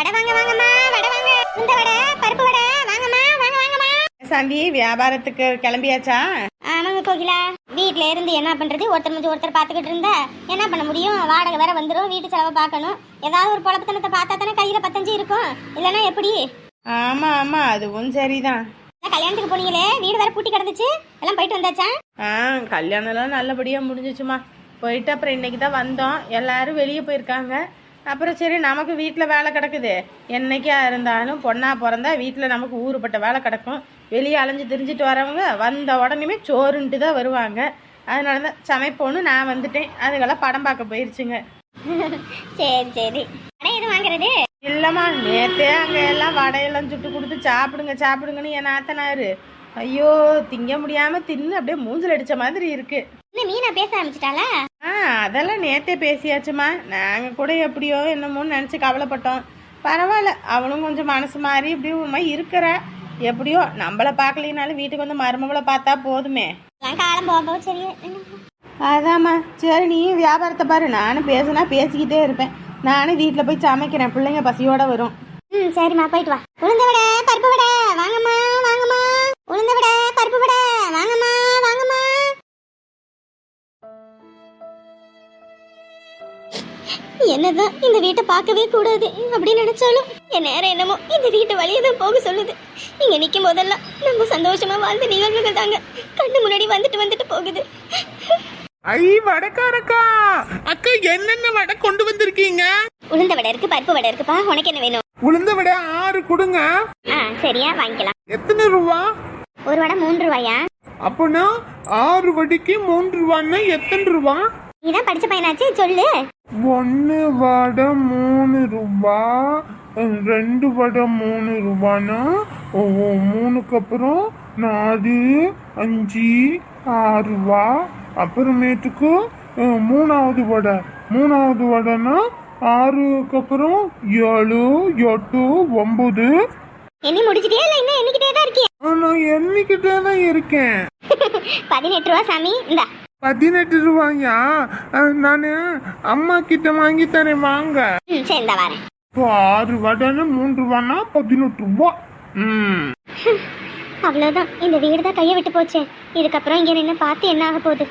வடை வாங்க வாங்கம்மா. வடை வாங்க. இந்த வடை பருப்பு வடை. வாங்கம்மா வாங்க வாங்கம்மா. சாந்தி வியாபாரத்துக்கு கிளம்பியாச்சா? ஆமாங்க கோகிலா. வீட்ல இருந்து என்ன பண்றது? ஒருத்தர் முடிஞ்சு ஒருத்தர் பார்த்துக்கிட்டு இருந்தா என்ன பண்ண முடியும்? வாடகை வேற வந்துடும் வீட்டு செலவை பார்க்கணும். ஏதாவது ஒரு பொழப்புத்தனத்தை பார்த்தா தானே கையில பத்தஞ்சு இருக்கும். இல்லைன்னா எப்படி? ஆமா ஆமா. அதுவும் சரிதான். கல்யாணத்துக்கு போனீங்களே? வீடு வேற பூட்டி கிடந்துச்சு. எல்லாம் போயிட்டு வந்தாச்சா? ஆ கல்யாணம்லாம் நல்லபடியாக முடிஞ்சிச்சுமா. போயிட்டு அப்புறம் இன்னைக்கு தான் வந்தோம். எல்லாரும் வெளியே போயிருக்காங்க. அப்புறம் சரி நமக்கு வீட்டில் வேலை கிடக்குது. என்னைக்கா இருந்தாலும் பொண்ணா பிறந்தா வீட்டில் நமக்கு ஊறுபட்ட வேலை கிடக்கும். வெளியே அலைஞ்சு திரிஞ்சிட்டு வரவங்க வந்த உடனேமே சோறுன்ட்டு தான் வருவாங்க. அதனால தான் சமைப்போன்னு நான் வந்துட்டேன். அதுக்கெல்லாம் படம் பார்க்க போயிருச்சுங்க. சரி சரி. எதுவும் வாங்குறது? இல்லைம்மா நேத்தே அங்கே எல்லாம் வடையெல்லாம் சுட்டு கொடுத்து சாப்பிடுங்க சாப்பிடுங்கன்னு என் நாத்தனாரு. ஐயோ திங்க முடியாமல் தின்னு அப்படியே மூஞ்சில் அடித்த மாதிரி இருக்குது மீனா பேச ஆரம்பிச்சிட்டாளா? அதெல்லாம் நேத்தே பேசியாச்சுமா. நாங்கள் கூட எப்படியோ என்னமோன்னு நினச்சி கவலைப்பட்டோம். பரவாயில்ல அவளும் கொஞ்சம் மனசு மாறி இப்படி மாதிரி இருக்கிறா. எப்படியோ நம்மளை பார்க்கலினாலும் வீட்டுக்கு வந்து மருமகளை பார்த்தா போதுமே. காலம் சரி. அதாம்மா சரி நீ வியாபாரத்தை பாரு. நானும் பேசுனா பேசிக்கிட்டே இருப்பேன். நானும் வீட்டில் போய் சமைக்கிறேன். பிள்ளைங்க பசியோட வரும். ம் சரிம்மா போயிட்டு வா. உளுந்த வடை பருப்பு வடை. வாங்கம்மா வாங்கம்மா. உளுந்த வடை பருப்பு வடை. என்னதான் இந்த வீட்டை பார்க்கவே கூடாது அப்படின்னு நினைச்சாலும் என் நேரம் என்னமோ இந்த வீட்டு வழியே தான் போக சொல்லுது. இங்க நிக்கும் போதெல்லாம் நம்ம சந்தோஷமா வாழ்ந்த நிகழ்வுகள் தாங்க. கண்ணு முன்னாடி வந்துட்டு வந்துட்டு போகுது. ஐ வடக்காரக்கா! அக்கா என்னென்ன வடை கொண்டு வந்திருக்கீங்க? உளுந்த வடை இருக்கு பருப்பு வடை இருக்குப்பா. உனக்கு என்ன வேணும்? உளுந்த வடை ஆறு கொடுங்க. ஆ சரியா வாங்கிக்கலாம். எத்தனை ரூபா? ஒரு வடை மூன்று ரூபாயா? அப்பனா ஆறு வடைக்கு மூன்று ரூபான்னா எத்தனை ரூபா? நீதான் படிச்ச பையனாச்சு சொல்லு. ஒன்னு வடை மூணு ரூபா ரெண்டு வடை மூணு ரூபானா? ஓ மூணுக்கு அப்புறம் நாலு அஞ்சு ஆறு ரூபா. அப்புறமேட்டுக்கு அஹ், மூணாவது வடை. மூணாவது வடைனா ஆறுக்கு அப்புறம் ஏழு எட்டு ஒன்பது. எண்ணி முடிச்சிட்டியா இல்ல இன்னும் எண்ணிக்கிட்டே தான் இருக்கியா? நான் எண்ணிக்கிட்டே தான் இருக்கேன். பதினெட்டு ரூபா சாமி இந்தா. பதினெட்டு ரூபாயா? நான் அம்மா கிட்ட வாங்கி தரேன் வாங்க. இப்போ ஆறு வடைன்னு மூன்று ரூபான்னா பதினெட்டு ரூபா. ம். அவ்வளவுதான். இந்த வீடு தான் கையை விட்டு போச்சு. இதுக்கப்புறம் இங்க நின்று பார்த்து என்ன ஆக போகுது?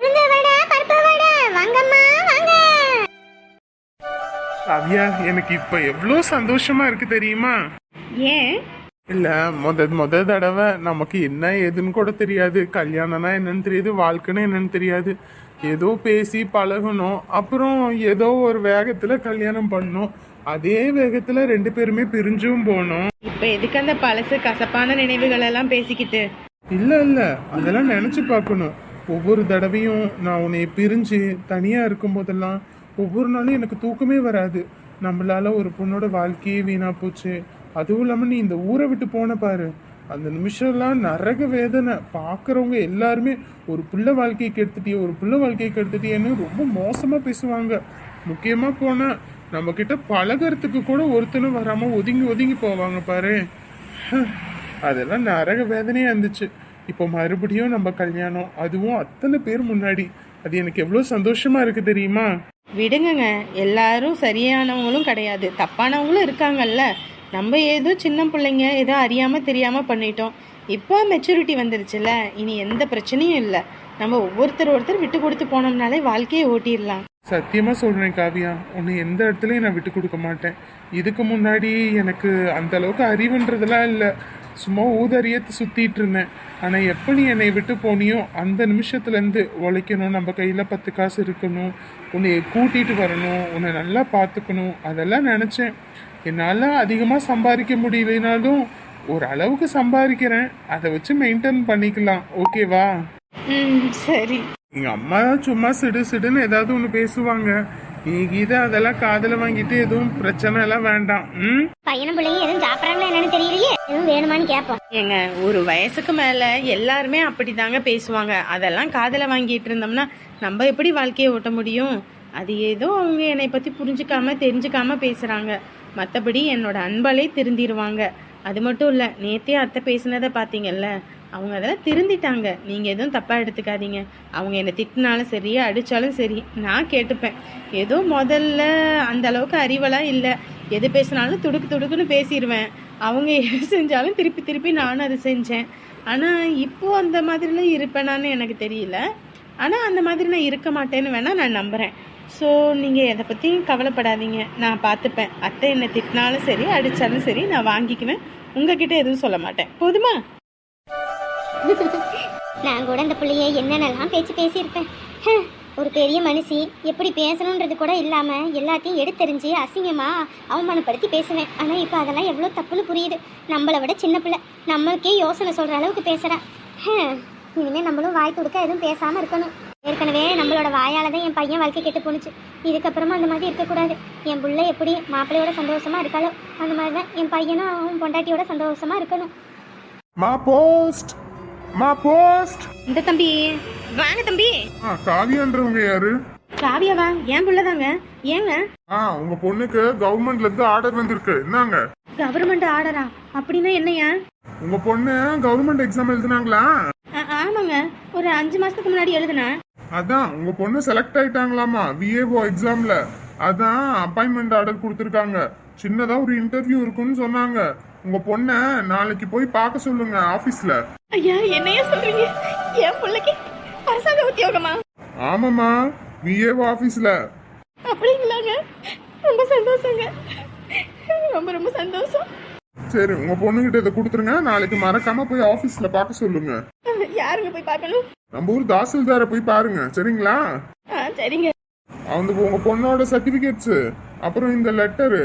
உளுந்த வடை, பருப்பு வடை, வாங்கம்மா, வாங்க. காவியா எனக்கு இப்ப எவ்வளோ சந்தோஷமா இருக்கு தெரியுமா? ஏன்? இல்ல முத முத தடவை நமக்கு என்ன ஏதுன்னு கூட தெரியாது. கல்யாணம்னா என்னன்னு தெரியாது வாழ்க்கைன்னு என்னன்னு தெரியாது. ஏதோ பேசி பழகணும். அப்புறம் ஏதோ ஒரு வேகத்துல கல்யாணம் பண்ணோம் அதே வேகத்துல ரெண்டு பேருமே பிரிஞ்சும் போனோம் இப்போ எதுக்கு அந்த பழசு கசப்பான நினைவுகள் எல்லாம் பேசிக்கிட்டு? இல்ல இல்ல. அதெல்லாம் நினைச்சு பார்க்கணும். ஒவ்வொரு தடவையும் நான் உன்னை பிரிஞ்சு தனியா இருக்கும் போதெல்லாம் ஒவ்வொரு நாளும் எனக்கு தூக்கமே வராது. நம்மளால ஒரு பொண்ணோட வாழ்க்கையே வீணா போச்சு. அதுவும் இல்லாமல் நீ இந்த ஊரை விட்டு போன பாரு. அந்த நிமிஷம்லாம் நரக வேதனை. பார்க்குறவங்க எல்லாருமே ஒரு பிள்ளை வாழ்க்கையை கெடுத்துட்டியே ஒரு பிள்ளை வாழ்க்கையை கெடுத்துட்டியேன்னு ரொம்ப மோசமாக பேசுவாங்க. முக்கியமாக போனால் நம்மக்கிட்ட பழகிறதுக்கு கூட ஒருத்தனும் வராமல் ஒதுங்கி ஒதுங்கி போவாங்க பாரு. அதெல்லாம் நரக வேதனையாக இருந்துச்சு. இப்போ மறுபடியும் நம்ம கல்யாணம். அதுவும் அத்தனை பேர் முன்னாடி. அது எனக்கு எவ்வளோ சந்தோஷமாக இருக்குது தெரியுமா? விடுங்கங்க. எல்லாரும் சரியானவங்களும் கிடையாது. தப்பானவங்களும் இருக்காங்கல்ல. நம்ம ஏதோ சின்ன பிள்ளைங்க ஏதோ அறியாமல் தெரியாமல் பண்ணிட்டோம். இப்போ மெச்சூரிட்டி வந்துருச்சுல இனி எந்த பிரச்சனையும் இல்லை. நம்ம ஒவ்வொருத்தர் ஒருத்தர் விட்டு கொடுத்து போனோம்னாலே வாழ்க்கையை ஓட்டிடலாம். சத்தியமா சொல்றேன் காவியா. உன்னை எந்த இடத்துலயும் நான் விட்டு கொடுக்க மாட்டேன். இதுக்கு முன்னாடி எனக்கு அந்த அளவுக்கு அறிவுன்றதெல்லாம் இல்லை. சும்மா ஊதறியத்தை சுத்திட்டு இருந்தேன். ஆனா எப்போ நீ என்னை விட்டு போனியோ அந்த நிமிஷத்துல இருந்து உழைக்கணும் நம்ம கையில பத்து காசு இருக்கணும் உன்னை கூட்டிட்டு வரணும் உன்னை நல்லா பார்த்துக்கணும் அதெல்லாம் நினைச்சேன். என்னால அதிகமா சம்பாதிக்க முடியலைனாலும் ஒரு அளவுக்கு சம்பாதிக்கிறேன். அதை வச்சு மெயின்டைன் பண்ணிக்கலாம். ஓகேவா ம் சரி. எங்க அம்மா தான் சும்மா சிடு சிடுன்னு ஏதாவது ஒன்று பேசுவாங்க. நீ கீதா அதெல்லாம் காதுல வாங்கிட்டு எதுவும் பிரச்சனை எல்லாம் வேண்டாம். ம்? பையனும் பிள்ளையும் எதுவும் சாப்பிட்றாங்களா என்னன்னு தெரியலையே? எதுவும் வேணுமான்னு கேட்போம். ஏங்க ஒரு வயசுக்கு மேலே எல்லாருமே அப்படிதாங்க பேசுவாங்க. அதெல்லாம் காதில் வாங்கிட்டு இருந்தோம்னா நம்ம எப்படி வாழ்க்கையை ஓட்ட முடியும்? அது ஏதோ அவங்க என்னை பற்றி புரிஞ்சுக்காம தெரிஞ்சுக்காம பேசுகிறாங்க மற்றபடி என்னோட அன்பாலே திருந்திடுவாங்க அது மட்டும் இல்லை நேத்தே அத்தை பேசுனதை பார்த்தீங்கல்ல அவங்க அதெல்லாம் திருந்திட்டாங்க. நீங்கள் எதுவும் தப்பாக எடுத்துக்காதீங்க. அவங்க என்னை திட்டினாலும் சரி அடித்தாலும் சரி நான் கேட்டுப்பேன். ஏதோ முதல்ல அந்த அளவுக்கு அறிவெல்லாம் இல்லை. எது பேசினாலும் துடுக்கு துடுக்குன்னு பேசிடுவேன் அவங்க எது செஞ்சாலும் திருப்பி திருப்பி நானும் அதை செஞ்சேன். ஆனால் இப்போ அந்த மாதிரிலாம் இருப்பேனான்னு எனக்கு தெரியல. ஆனால் அந்த மாதிரி நான் இருக்க மாட்டேன்னு வேணால் நான் நம்புகிறேன் ஸோ நீங்கள் எதை பற்றியும் கவலைப்படாதீங்க. நான் பார்த்துப்பேன். அத்தை என்னை திட்டினாலும் சரி அடித்தாலும் சரி நான் வாங்கிக்குவேன். உங்ககிட்ட எதுவும் சொல்ல மாட்டேன். போதுமா? நான் கூட இந்த பிள்ளைய என்னென்னலாம் பேச்சு பேசியிருப்பேன். ஒரு பெரிய மனுஷி எப்படி பேசணுன்றது கூட இல்லாமல் எல்லாத்தையும் எடுத்தெறிஞ்சு அசிங்கமா அவமானப்படுத்தி பேசுவேன். ஆனால் இப்போ அதெல்லாம் எவ்வளோ தப்புன்னு புரியுது. நம்மளை விட சின்ன பிள்ளை. நம்மளுக்கே யோசனை சொல்கிற அளவுக்கு பேசுகிறேன் இனிமேல் நம்மளும் வாய் கொடுக்க எதுவும் பேசாமல் இருக்கணும். ஏற்கனவே நம்மளோட வாயால் தான் என் பையன் வாழ்க்கை கெட்டு போணுச்சு. இதுக்கப்புறமா அந்த மாதிரி இருக்கக்கூடாது. என் புள்ள எப்படி மாப்பிள்ளையோட சந்தோஷமா இருக்காளோ அந்த மாதிரி தான் என் பையனும் அவன் பொண்டாட்டியோட சந்தோஷமா இருக்கணும். மா போஸ்ட். மா போஸ்ட். இந்த தம்பி வாங்க தம்பி. ஆ காவியான்றவங்க யாரு? காவியாவா? ஏன் புள்ளதாங்க ஏங்க? ஆ உங்க பொண்ணுக்கு கவர்மெண்ட்ல இருந்து ஆர்டர் வந்திருக்கு. என்னங்க? கவர்மெண்ட் ஆர்டரா அப்படின்னா என்னையா உங்க பொண்ணு கவர்மெண்ட் எக்ஸாம் எழுதுனாங்களா? ஆ- ஆமாங்க. ஒரு அஞ்சு மாசத்துக்கு முன்னாடி எழுதுனேன் அதான் உங்க பொண்ணு செலக்ட் ஆயிட்டாங்களாமா விஏஓ எக்ஸாம்ல அதான் அப்பாயின்மெண்ட் ஆர்டர் கொடுத்துருக்காங்க. சின்னதா ஒரு இன்டர்வியூ இருக்குன்னு சொன்னாங்க. உங்க பொண்ண நாளைக்கு போய் பார்க்க சொல்லுங்க ஆபீஸ்ல ஐயா என்னையா சொல்றீங்க? என் பிள்ளைக்கு அரசாங்க உத்தியோகமா? ஆமாமா விஏஓ ஆபீஸ்ல அப்படிங்களாங்க? ரொம்ப சந்தோஷங்க. ரொம்ப ரொம்ப சந்தோஷம். சரி உங்க பொண்ணுகிட்ட இதை கொடுத்துருங்க. நாளைக்கு மறக்காம போய் ஆபீஸ்ல பார்க்க சொல்லுங்க. யாருங்க போய் பார்க்கணும்? நம்ம ஊர் தாசில்தாரை போய் பாருங்க. சரிங்களா? சரிங்க. அவங்க உங்க பொண்ணோட சர்டிபிகேட்ஸ் அப்புறம் இந்த லெட்டரு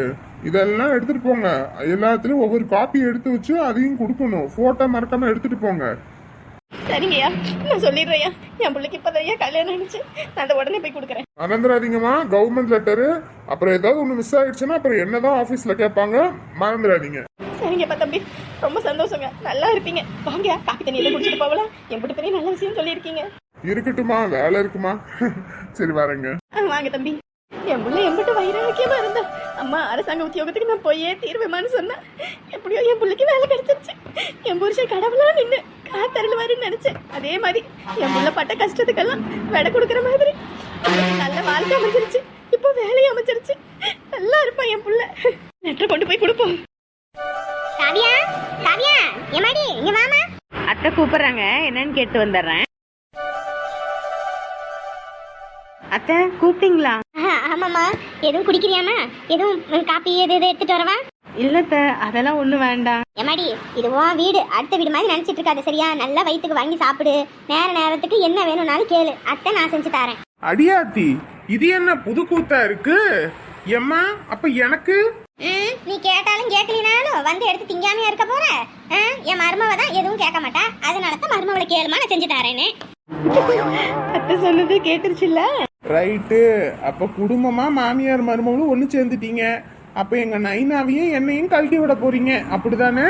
இதெல்லாம் எடுத்துட்டு போங்க. எல்லாத்துலயும் ஒவ்வொரு காப்பி எடுத்து வச்சு அதையும் கொடுக்கணும். போட்டோ மறக்காம எடுத்துட்டு போங்க. சரிங்கய்யா நான் சொல்லிடுறேயா என் பிள்ளைக்கு இப்போதையா கல்யாணம் ஆனிச்சு நான் அதை உடனே போய் கொடுக்குறேன். மறந்துடாதீங்கம்மா. கவர்மெண்ட் லெட்டரு அப்புறம் ஏதாவது ஒன்று மிஸ் ஆயிடுச்சுன்னா அப்புறம் என்னதான் ஆஃபீஸில் கேட்பாங்க மறந்துடாதீங்க. சரிங்கப்பா தம்பி. ரொம்ப சந்தோஷங்க. நல்லா இருப்பீங்க. வாங்க காப்பி தண்ணி எல்லாம் குடிச்சிட்டு போகலாம். என் பெரிய நல்ல விஷயம் சொல்லியிருக்கீங்க. இருக்கட்டுமா வேலை இருக்குமா? சரி வரேங்க. வாங்க தம்பி. என் புள்ள எம்பிட்டு வைராக்கியமா இருந்தா. அம்மா அரசாங்க உத்தியோகத்துக்கு நான் போயே தீர்வேமான்னு சொன்னேன் எப்படியோ என் புள்ளைக்கு வேலை கிடைச்சிருச்சு. என் புருஷன் கடவுளா நின்று காத்தருளுவாருன்னு நினைச்சேன். அதே மாதிரி என் புள்ள பட்ட கஷ்டத்துக்கெல்லாம் விடை கொடுக்குற மாதிரி. நல்ல வாழ்க்கை அமைஞ்சிருச்சு. இப்போ வேலையை அமைஞ்சிருச்சு நல்லா இருப்பான் என் புள்ள. லெட்டர் கொண்டு போய் கொடுப்போம். காவியா காவியா எமாடி இங்க வாமா. அத்தை கூப்பிடுறாங்க. என்னன்னு கேட்டு வந்துடுறேன். அத்தை கூப்பிட்டீங்களா? ஆமாம்மா. எதுவும் குடிக்கிறியாமா எதுவும் காப்பி எது எது எடுத்துட்டு வரவா? இல்லத்த அதெல்லாம் ஒன்றும் வேண்டாம். எமாடி இது உன் வீடு. அடுத்த வீடு மாதிரி நினைச்சிட்டு இருக்காது சரியா? நல்லா வயிற்றுக்கு வாங்கி சாப்பிடு. நேர நேரத்துக்கு என்ன வேணும்னாலும் கேளு. அத்தை நான் செஞ்சு தரேன். அடியாத்தி இது என்ன புது கூத்தா இருக்கு? எம்மா அப்ப எனக்கு? நீ கேட்டாலும் கேட்கலினாலும் வந்து எடுத்து திங்காமையா இருக்க போற? என் மருமவ தான் எதுவும் கேட்க மாட்டா. அதனால தான் மருமவளை கேளுமா நான் செஞ்சு தரேன்னு. அத்தை சொன்னது கேட்டுருச்சுல்ல? ரைட்டு அப்ப குடும்பமா மாமியார் மருமகளும் ஒண்ணு சேர்ந்துட்டீங்க. அப்ப எங்க நைனாவையும் என்னையும் கழட்டி விட போறீங்க. அப்படிதானே?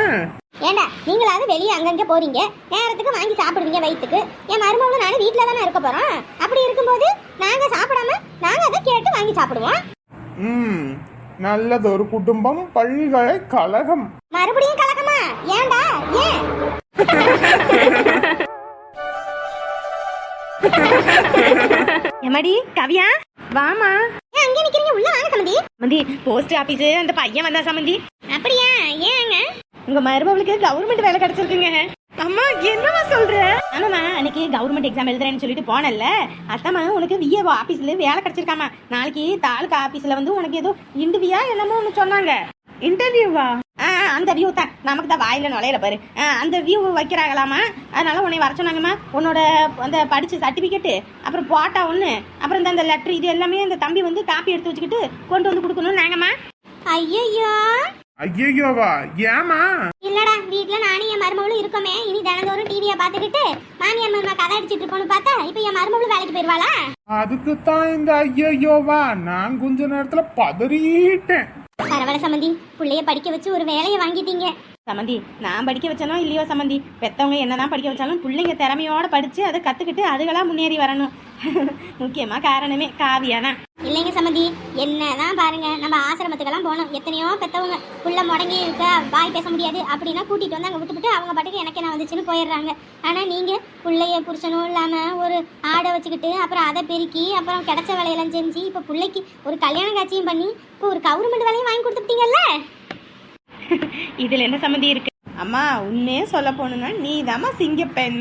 ஏண்டா நீங்களாவது வெளியே அங்கங்க போறீங்க. நேரத்துக்கு வாங்கி சாப்பிடுவீங்க வயிற்றுக்கு என் மருமகளும் நானும் வீட்டில் தானே இருக்க போறோம். அப்படி இருக்கும்போது நாங்க சாப்பிடாம நாங்க அதை கேட்டு வாங்கி சாப்பிடுவோம். ம் நல்லதொரு குடும்பம் பல்கலைக்கழகம் மறுபடியும் கலக்கமா ஏன்டா ஏன்? எம்மாடி கவியா? வாமா ஏன் அங்கே நிக்கிறீங்க? உள்ள வாங்க சமந்தி. சமந்தி போஸ்ட் ஆபீஸ் அந்த பையன் வந்தா சமந்தி. அப்படியா? ஏங்க? உங்க மருமகளுக்கு கவர்மெண்ட் வேலை கிடைச்சிருக்குங்க. அம்மா என்னமா சொல்ற? ஆமாம்மா அன்னைக்கு கவர்மெண்ட் எக்ஸாம் எழுதுறேன்னு சொல்லிட்டு போனல அத்தாம்மா உனக்கு விஏஓ ஆபீஸ்ல வேலை கிடைச்சிருக்காமா நாளைக்கு தாலுகா ஆபீஸ்ல வந்து உனக்கு ஏதோ இன்டர்வியூயா என்னமோ ஒன்று சொன்னாங்க. இன்டர்வியூவா ஆ அந்த வியூ தான். நமக்கு தான் வாயில நுழையில பாரு. ஆ, அந்த வியூ வைக்கிறாங்களாமா? அதனால உன்னை வர சொன்னாங்கம்மா. உன்னோட அந்த படிச்ச சர்டிபிகேட்டு அப்புறம் போட்டா ஒன்று அப்புறம் இந்த அந்த லெட்டர் இது எல்லாமே அந்த தம்பி வந்து காப்பி எடுத்து வச்சுக்கிட்டு கொண்டு வந்து கொடுக்கணும் நாங்கம்மா. ஐயோ ஐயோவா ஏமா இல்லடா வீட்ல நானும் என் மருமகளும் இருக்கோமே. இனி தினந்தோறும் டிவியை பார்த்துக்கிட்டு மாமியார் மருமா கதை அடிச்சிட்டு இருப்போம்னு பார்த்தா இப்போ என் மருமகளும் வேலைக்கு போயிருவாளா? அதுக்குத்தான் இந்த ஐயோவா நான் கொஞ்ச நேரத்துல பதறிட்டேன். பரவாயில்ல சம்மந்தி பிள்ளைய படிக்க வச்சு ஒரு வேலையை வாங்கிட்டீங்க. சமந்தி நான் படிக்க வச்சனோ இல்லையோ சமந்தி? பெத்தவங்க என்னதான் படிக்க வச்சாலும் பிள்ளைங்க திறமையோட படிச்சு அதை கத்துக்கிட்டு அதுகளா முன்னேறி வரணும். முக்கியமா காரணமே காவியா தான் இல்லைங்க சமந்தி என்னதான் பாருங்க நம்ம ஆசிரமத்துக்கெல்லாம் போனோம். எத்தனையோ பெத்தவங்க புள்ள முடங்கி இருக்க வாய் பேச முடியாது அப்படின்னா கூட்டிட்டு வந்து அங்கே விட்டுவிட்டு அவங்க பாட்டுக்கு எனக்கு என்ன வந்துச்சுன்னு போயிடுறாங்க. ஆனால் நீங்கள் பிள்ளைய புருஷனும் இல்லாமல் ஒரு ஆடை வச்சுக்கிட்டு அப்புறம் அதை பெருக்கி அப்புறம் கிடைச்ச வேலையெல்லாம் செஞ்சு இப்போ பிள்ளைக்கு ஒரு கல்யாண காட்சியும் பண்ணி இப்போ ஒரு கவர்மெண்ட் வேலையும் வாங்கி கொடுத்துட்டீங்கல்ல இதுல என்ன சம்மந்தி இருக்கு? அம்மா உண்மையே சொல்ல போகணுன்னா நீ தாம்மா சிங்கப்பெண்.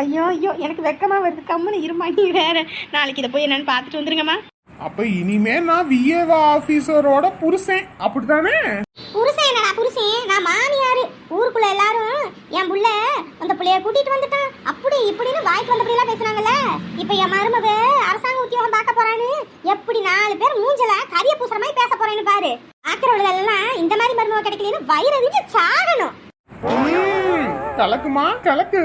ஐயோ ஐயோ எனக்கு வெக்கமா வருது. கம்முன்னு இருமா நீ வேற. நாளைக்கு இதை போய் என்னன்னு பார்த்துட்டு வந்துருங்கம்மா. அப்ப இனிமே நான் விஏவா ஆபீசரோட புருஷன். அப்படித்தானே? புருஷன் என்னடா புருஷன்? நான் மாமியாரு. ஊருக்குள்ள எல்லாரும் என் புள்ள அந்த புள்ளைய கூட்டிட்டு வந்துட்டான். அப்படி இப்படின்னு வாய்க்கு வந்தபடி எல்லாம் பேசுனாங்கல்ல இப்ப என் மருமக அரசாங்க உத்தியோகம் பார்க்க போறான்னு எப்படி நாலு பேர் மூஞ்சல கரிய பூசுற மாதிரி பேச போறேன்னு பாரு. இந்த மாதிரி மருமக கிடைக்கலன்னு வயிறு விஞ்சு சாகணும். கலக்குமா கலக்கு.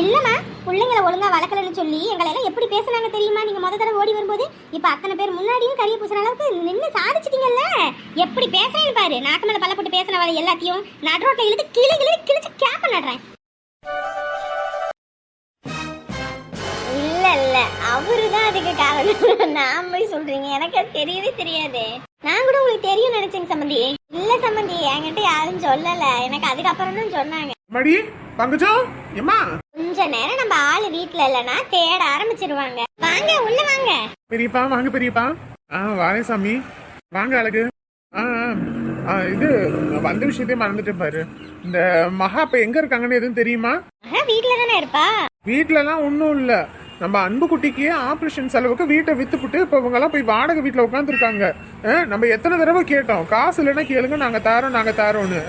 இல்லம்மா பிள்ளைங்களை ஒழுங்கா வளர்க்கலன்னு சொல்லி எங்களை எல்லாம் எப்படி பேசுனாங்க தெரியுமா? நீங்க முத தடவை ஓடி வரும்போது இப்ப அத்தனை பேர் முன்னாடியும் கரிய பூசுற அளவுக்கு நின்னு சாதிச்சிட்டீங்கல்ல? எப்படி பேசுறேன்னு பாரு. நாக்கு மேல பல்ல போட்டு பேசினவரை எல்லாத்தையும் நடுரோட்ல இழுத்து கிளி கிளி கிழிச்சு கேப்ப நடுறேன். இல்ல இல்ல. அவருதான் அதுக்கு காரணம். நான் போய் சொல்றீங்க. எனக்கு அது தெரியவே தெரியாது. நான் கூட உங்களுக்கு தெரியும் நினைச்சேங்க சம்பந்தி இல்ல சம்பந்தி என்கிட்ட யாரும் சொல்லல. எனக்கு அதுக்கப்புறம் தான் சொன்னாங்க. மடி பங்கஜம் எம்மா? கொஞ்ச நேரம் நம்ம ஆளு வீட்ல இல்லனா தேட ஆரம்பிச்சிருவாங்க. வாங்க உள்ள வாங்க. பெரியப்பா வாங்க பெரியப்பா. ஆ வாரேன் சாமி. வாங்க அழகு. ஆ ஆ. இது வந்த விஷயத்தையே மறந்துட்டேன் பாரு. இந்த மகா இப்ப எங்க இருக்காங்கன்னு எதுவும் தெரியுமா? ஆஹா வீட்ல தானே இருப்பா? வீட்லலாம் ஒன்றும் இல்ல. நம்ம அன்பு குட்டிக்கு ஆப்ரேஷன் செலவுக்கு வீட்டை வித்துப்புட்டு இப்போ இவங்கெல்லாம் போய் வாடகை வீட்டில் உட்காந்துருக்காங்க நம்ம எத்தனை தடவை கேட்டோம் காசு இல்லைன்னா கேளுங்க நாங்கள் தாரோம் நாங்கள் தாரோன்னு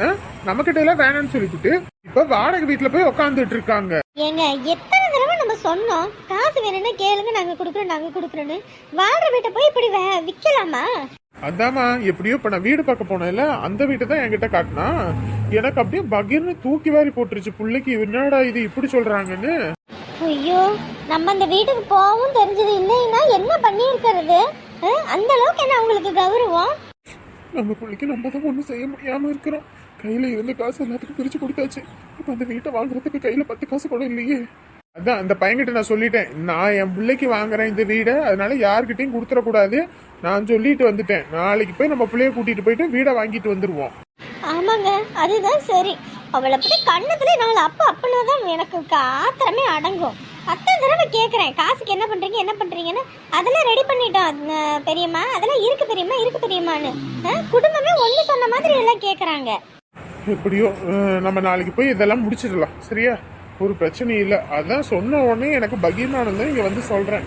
நம்ம கிட்ட எல்லாம் வேணாம்னு சொல்லிவிட்டு இப்போ வாடகை வீட்டில் போய் உட்காந்துட்டு இருக்காங்க. ஏங்க எத்தனை தடவை நம்ம சொன்னோம் காசு வேணும்னா கேளுங்க நாங்க குடுக்குறோம் நாங்க குடுக்குறோன்னு வாழ்ற வீட்டை போய் இப்படி வே- விக்கலாமா? அதாம்மா எப்படியோ இப்போ நான் வீடு பார்க்க போனேன்ல அந்த வீட்டை தான் என்கிட்ட காட்டினா எனக்கு அப்படியே பகீர்னு தூக்கி வாரி போட்டுருச்சு பிள்ளைக்கு என்னடா இது இப்படி சொல்றாங்கன்னு. ஐயோ நம்ம அந்த வீட்டுக்கு போகவும் தெரிஞ்சது இல்லைன்னா என்ன பண்ணி இருக்கிறது அந்த அளவுக்கு என்ன அவங்களுக்கு கௌரவம்? நம்ம பிள்ளைக்கு நம்ம தான் ஒன்றும் செய்ய முடியாம இருக்கிறோம். கையில இருந்த காசு எல்லாத்துக்கும் பிரிச்சு கொடுத்தாச்சு. இப்போ அந்த வீட்டை வாங்குறதுக்கு கையில பத்து காசு கூட இல்லையே. அதான் அந்த பையன்கிட்ட நான் சொல்லிட்டேன். நான் என் பிள்ளைக்கு வாங்குறேன் இந்த வீடை அதனால யார்கிட்டயும் கொடுத்துடக்கூடாது. நான் சொல்லிட்டு வந்துட்டேன். நாளைக்கு போய் நம்ம பிள்ளைய கூட்டிட்டு போயிட்டு வீடை வாங்கிட்டு வந்துருவோம். ஆமாங்க அதுதான் சரி. அவளை அப்படி கண்ணத்துல நாலு அப்பா அப்பனா தான் எனக்கு ஆத்திரமே அடங்கும். அத்தனை தடவை கேட்குறேன் காசுக்கு என்ன பண்ணுறீங்க என்ன பண்ணுறீங்கன்னு அதெல்லாம் ரெடி பண்ணிட்டோம் பெரியம்மா. அதெல்லாம் இருக்கு பெரியம்மா இருக்கு பெரியம்மான்னு. குடும்பமே ஒன்று சொன்ன மாதிரி எல்லாம் கேட்குறாங்க எப்படியோ நம்ம நாளைக்கு போய் இதெல்லாம் முடிச்சிடலாம். சரியா? ஒரு பிரச்சனையும் இல்லை. அதான் சொன்ன உடனே எனக்கு பகீர்னானந்தான் இங்கே வந்து சொல்கிறேன்